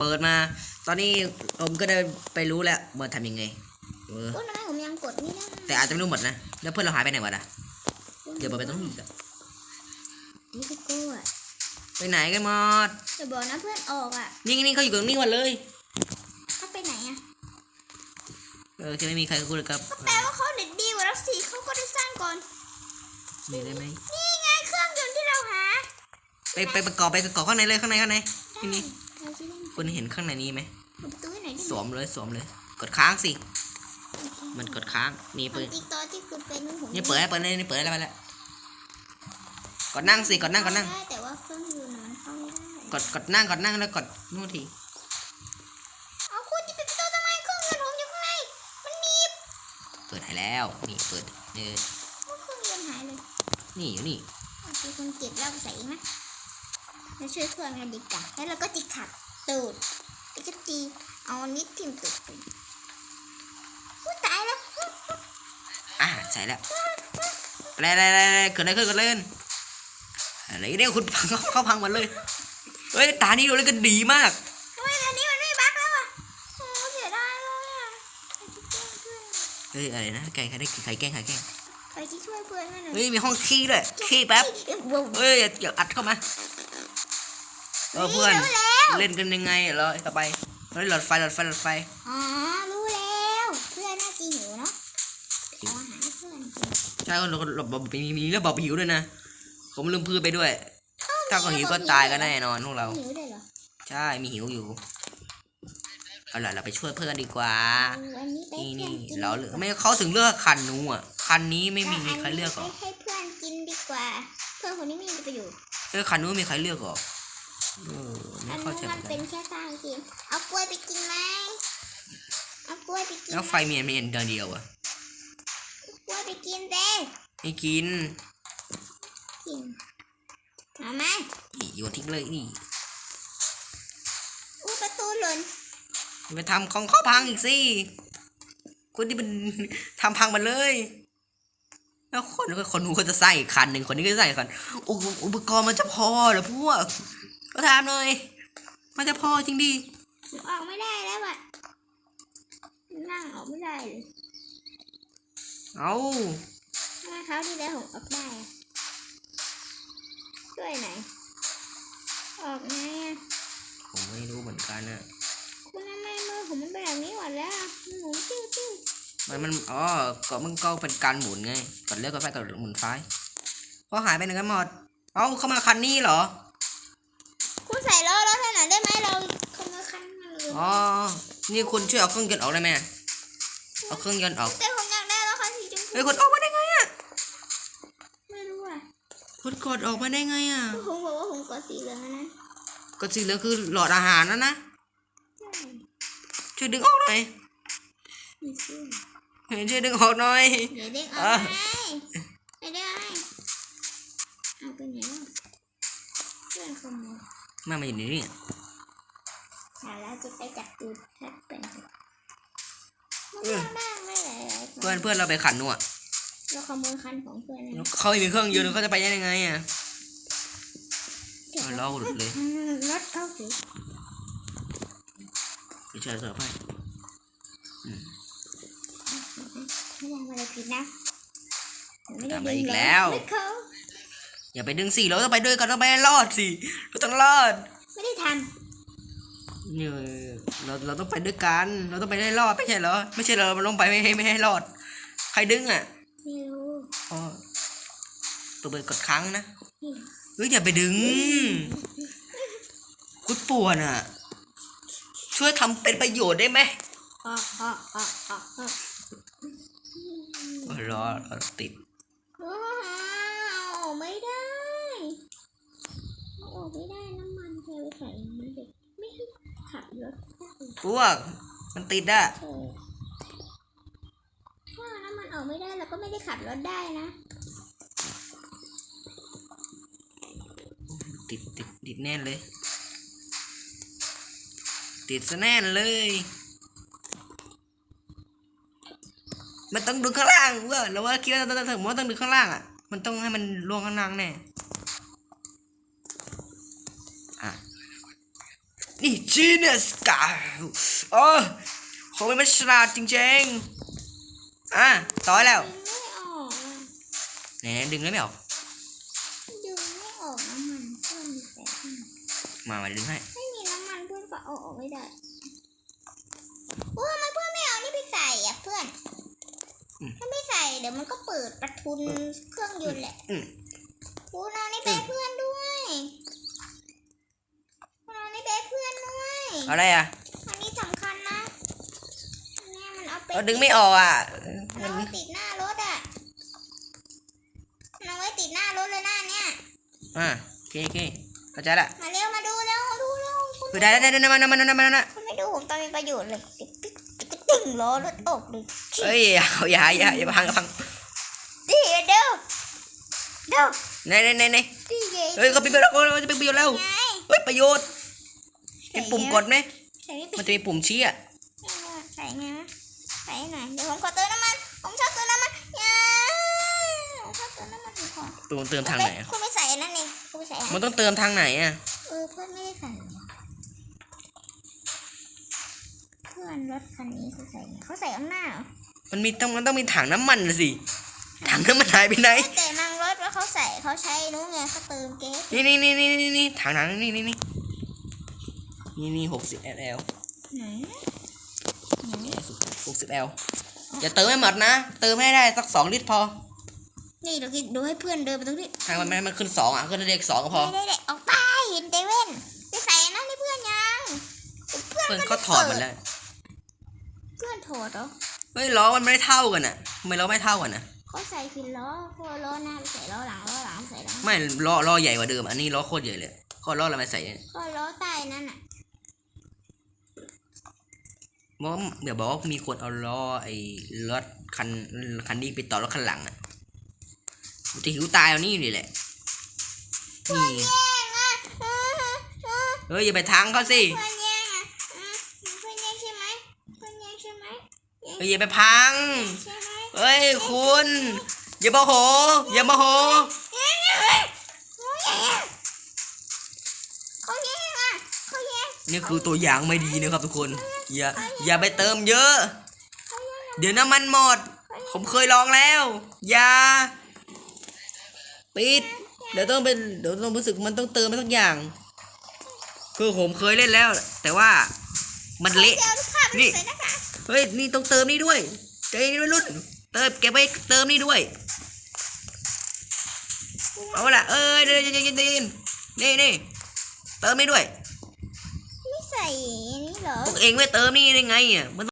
เปิดมา ตอนนี้ผมก็ได้ไปรู้แล้วว่าทำยังไงเออก็ทำไมผมยังกดไม่ได้แต่อาจจะไม่รู้หมดนะ แล้วเพื่อนเราหายไปไหนวะล่ะ เดี๋ยวเปิดไปตรงนี้อีกอะนี่ก็กลัวไปไหนกันหมดจะบอกนะเพื่อนออกอะ นี่นี่เขาอยู่ตรงนี้หมดเลยเขาไปไหนอะ เออจะไม่มีใครพูดเลยครับแปลว่าเขาเด็ดดีกว่าเราสิเขาก็ได้สร้างก่อน มีได้ไหมนี่ไงเครื่องยนต์ที่เราหา ไปไปประกอบไปประกอบข้างในเลยข้างในข้างในนี่ คุณเห็นข้างในนี้ไหมเปิดประตูให้หน่อยได้สไหมวมเลยสวมเลย กดค้างสิ มันกดค้างนี่คเปิวาดมจริงตอนที่คุณเป็นนุ่งผมนี่เปิดให้เปิดเลยนี่เปิดอะไรไปแล้วกดนั่งสิกดนั่งกดนั่งได้แต่ว่าเครื่องยนต์น่ะมันเข้าไม่ได้กดกดนั่งกดนั่งแล้วกดนู่นทีเอาคุณจะปิดประตูทำไมเครื่องยนต์ผมอยู่ข้างใน มันหนีบเปิดให้แล้วนี่เปิดเออว่าเครื่องยนต์หายเลย นี่อยู่นี่เอาไปคุณเก็บเหล้าใส่อีกไหมแล้วช่วยเพื่อนกันดีกว่าแล้วเราก็จิกขัด ตูดแล้วก็ตีเอานิดทิ่มตูดคุณอุ๊ยตายแล้วอะใส่แล้วอะไรอะไรอะไรอะไรเกิดอะไรขึ้นเกิดอะไรขึ้นอะไรเนี่ยคุณพังเข้าพังหมดเลยเฮ้ยตานี้ดูแล้วก็ดีมากทำไมอันนี้มันไม่บั๊กแล้วอะโอ้เสียดายเลยอะใครจะแกล้งเพื่อนเฮ้ยอะไรนะไก่ใครได้ไข่แกล้งไข่แกล้งใครจะช่วยเพื่อนไหมหน่อยเฮ้ยมีห้องขี้ด้วยขี้แป๊บเอ้ยว้าวเฮ้ยอย่าอย่าอัดเข้ามาเออเพื่อนรู้แล้ว เล่นกันยังไงเหรอต่อไปเฮ้ยหลอดไฟหลอดไฟหลอดไฟอ๋อรู้แล้ว เพื่อนน่าจะหิวเนาะเอาอาหารให้เพื่อนกินใช่ก็เราเราบอกมีมีแล้วบอกหิวด้วยนะ ผมลืมพืชไปด้วย ถ้าก็หิวก็ตายกันแน่นอนพวกเรา หิวได้เหรอใช่มีหิวอยู่เอาล่ะเราไปช่วยเพื่อนดีกว่าเอาอันนี้ไปนี่ให้นี่เพื่อนกินเราเลือกไม่เขาถึงเลือกคันนู้นอะ คันนี้ไม่มีาใครเลือกหรอไปให้เพื่อนกินดีกว่า เพื่อนคนนี้ไม่มีประโยชน์เออคันนู้นมีใครเลือกหรอเออไม่อัน เข้านี้ใจเหมัมือนนกัเป็นนแค่สร้างทีมเอากล้วยไปกินไหมเอากล้วยไปกินแล้วไฟมีอันมีอันเดียวอะกล้วยไปกินเด้ไม่กินกินเอาไหมนี่โยนทิ้งเลยนี่อู้ประตูหล่นไปทำของเขาพังอีกสิคุณที่มันทำพังมันเลย แล้วคนก็คนนู้นก็จะใส่อีกคันหนึ่งคนนี้ก็จะใส่อีกคันโอ้โหอุปกรณ์มันจะพอเหรอพวก ก็ถามหน่อย มันจะพอจริงดิหนูออกไม่ได้แล้วอะนั่งออกไม่ได้เลยเอาทำไมเขาที่แล้วผมออกได้อะช่วยไหนอยออกไงอะผมไม่รู้เหมือนกันนะคุณทำไมมือผมมันเป็นแบบนี้หมดแล้วอะมันหมุนติ้วติ้วมันมันอ๋อก็มันก็เป็นการหมุนไงกดเลือกกดไฟกดหมุนไฟเพราะหายไปไหนกันหมด เอาเข้ามาคันนี้เหรอ อ๋อ นี่คุณช่วยเอาเครื่องยนต์ออกได้ไหมเอาเครื่องยนต์ออกแต่ผมอยากได้รถคันสีชมพูเฮ้ยคุณออกมาได้ไงอะไม่รู้อะคุณกดออกมาได้ไงอะผมบอกว่าผมกดสีเหลืองอันนั้นกดสีเหลืองคือหลอดอาหารนะนะใช่ช่วยดึงออกหน่อยไม่เชื่อเฮ้ยช่วยดึงออกหน่อยเดี๋ยวเด้งเอาอะให้ไม่ได้เอาไปไหนวะเพื่อนขโมยมามาอยู่ในนี่หาแล้ว จะไปจับตูดแท็กเป็นมันก็ได้ไม่หลายๆเพื่อนเพื่อนเราไปขันนู่นอะเราขโมยคันของเพื่อนนะเขาไม่มีเครื่องยนต์เขาจะไปยังไงอะเอาเราหลุดเลยรถเข้าสิไม่ใช่เสือไฟไม่ทำอะไรผิดนะผมไม่ได้ทำอะไรดึงอีกแล้วไม่เขาอย่าไปดึงสิเราต้องไปด้วยกันต้องไปให้รอดสิเราต้องรอดไม่ได้ท เนี่ยเราเราต้องไปด้วยกัน เราต้องไปให้รอดไม่ใช่เหรอ ไม่ใช่เราเราต้องไปไม่ให้ไม่ให้รอด ใครดึงอะำไม่รู้อ๋อตัวเปิดกดค้างนะอืมเฮ้ยอย่าไปดึงกุดป่วนอะ ช่วยทำเป็นประโยชน์ได้ไหมอะอะอะอะอะโอ้ยรอรอติดว้าวออกไม่ได้เอาออกไม่ได้ พวกมันติดอะเออถ้าน้ำมันออกไม่ได้เราก็ไม่ได้ขับรถได้นะ ติดติดติดแน่นเลย ติดซะแน่นเลย มันต้องดึงข้างล่างเว้ยเราว่าคิดว่าต้องถึงว่าต้องดึงข้างล่างอะ มันต้องให้มันลงข้างล่างแน่อะ นี่จีเนสกาโอ้ของมันฉลาดจริงๆ อะต่อยแล้วดึงไม่ออกอะไหนๆดึงแล้วไม่ออก ดึงไม่ออกน้ำมันเพื่อนมีแต่ข้างมามาดึงให้ ไม่มีน้ำมันเพื่อนก็เอาออกไม่ได้โอ้ทำไมเพื่อนไม่เอานี่ไปใส่อะเพื่อนถ้าไม่ใส่เดี๋ยวมันก็เปิดประทุนเครื่องยนต์แหละอืมโอ้เอานี่ไปให้เพื่อนด้วยเอานี่ไปให้เพื่อนด้วย อะไรอะอันนี้สำคัญนะเนี่ยมันเอาไปเราดึงไม่ออกอะมันเอาไว้ติดหน้ารถอะมันเอาไว้ติดหน้ารถเลยหน้าเนี่ยอะโอเคโอเคเข้าใจละมาเร็วมาดูเร็วมาดูเร็วคุณไปได้ได้ได้ได้มามามามามามาคุณไม่ดูผมตอนมีประโยชน์เลยติ๊กติ๊กติ๊กตึงล้อรถออกเลยเอ้ยอย่าอย่าอย่าอย่าพังอย่าพังดีเด้อเด้อไหนไหนไหนไหนดีเย่เฮ้ยเขาปิดไปแล้วเขาจะปิดประโยชน์แล้วไงเฮ้ยประโยชน์ มีปุ่มกดไหมใส่ไม่มัปินดจะมีปุ่มชี้อะใส่ไงนะใส่หน่อยเดี๋ยวผมขอเติมน้ำมัน ผมชอบเติมน้ำมันอย่าผมชอบเติมน้ำมันผมขอตัวเติมทางไหนอะคุณไม่ใส่อันนั่นเองคุณไม่ใส่อันมันต้องเติมทางไหนอะเออเพื่อนไม่ได้ใส่เหรอเพื่อนรถคันนี้เขาใส่ไงเขาใส่ข้างหน้าเหรอมันมีต้องมันต้องมีถังน้ำมันน่ะสิถังน้ำมันหายไปไหนแต่นางรถว่าเขาใส่เขาใช้นู้นไงเขาเติมเก๊ส นี่นี่นี่นี่นี่นี่ถังถังนี่นี่นี่ นี่นี่หกสิบ ml ไหนไหนหกสิบ ml อย่าเติมให้หมดนะ เติมให้ได้สักสองลิตรพอ นี่เราคิดดูให้เพื่อนเดินไปตรงนี้ทางมันมันมันขึ้นสองอะขึ้นเลขสองก็พอ ได้ได้ออกไปเห็นเดเว่นไปใส่อันนั่นให้เพื่อนยังเพื่อนเพื่อนไม่ก็ถอดหมดเปิแล้วเพื่อนถอดเหรอเฮ้ยล้อมันไม่เท่ากันอะทำไมล้อไม่เท่ากันอะเขาใส่ผิดล้อพวกล้อหน้าไปใส่ล้อหลังล้อหลังใส่ล้อไม่ล้อล้อใหญ่กว่าเดิม อันนี้ล้อโคตรใหญ่เลยก็ล้ออะไรมาใส่เนี่ยก็ล้อใต้นั่นอะ บอกว่าเดี๋ยวบอกว่ามีคนเอาล้อไอ้รถคันคันนี้ไปต่อรถคันหลังอะมันจะหิวตายเอานี่นี่แหละนี่ไงแย่งอะเออเออเฮ้ยอย่าไปทางเขาสิเพื่อนแย่งอะอืมเพื่อนแย่งใช่ไหมเพื่อนแย่งใช่ไหมแย่งเฮ้ยอย่าไปพังใช่ไหมเฮ้ยคุณ อย่าโมโห อย่าโมโห แย่งอะเขาแย่งอะเขาแย่งอะเขาแย่ง นี่คือตัวอย่างไม่ดีนะครับทุกคน อย่าอย่าไปเติมเยอะ เดี๋ยวน้ำมันหมด ผมเคยลองแล้ว อย่า ปิด เดี๋ยวต้องเป็น เดี๋ยวต้องรู้สึกมันต้องเติมไปสักอย่าง คือผมเคยเล่นแล้ว แต่ว่ามันเละ นี่ เฮ้ย นี่ต้องเติมนี่ด้วยใจเย็นวัยรุ่นเติมเก็บไว้เติมนี่ด้วย เอาละเอ้ยเดี๋ยวเดี๋ยวเดี๋ยวเดี๋ยวนี่นี่เติมนี่ด้วย ใส่นี่เหรอ พวกเองไม่เติมนี่ได้ไงอะมัน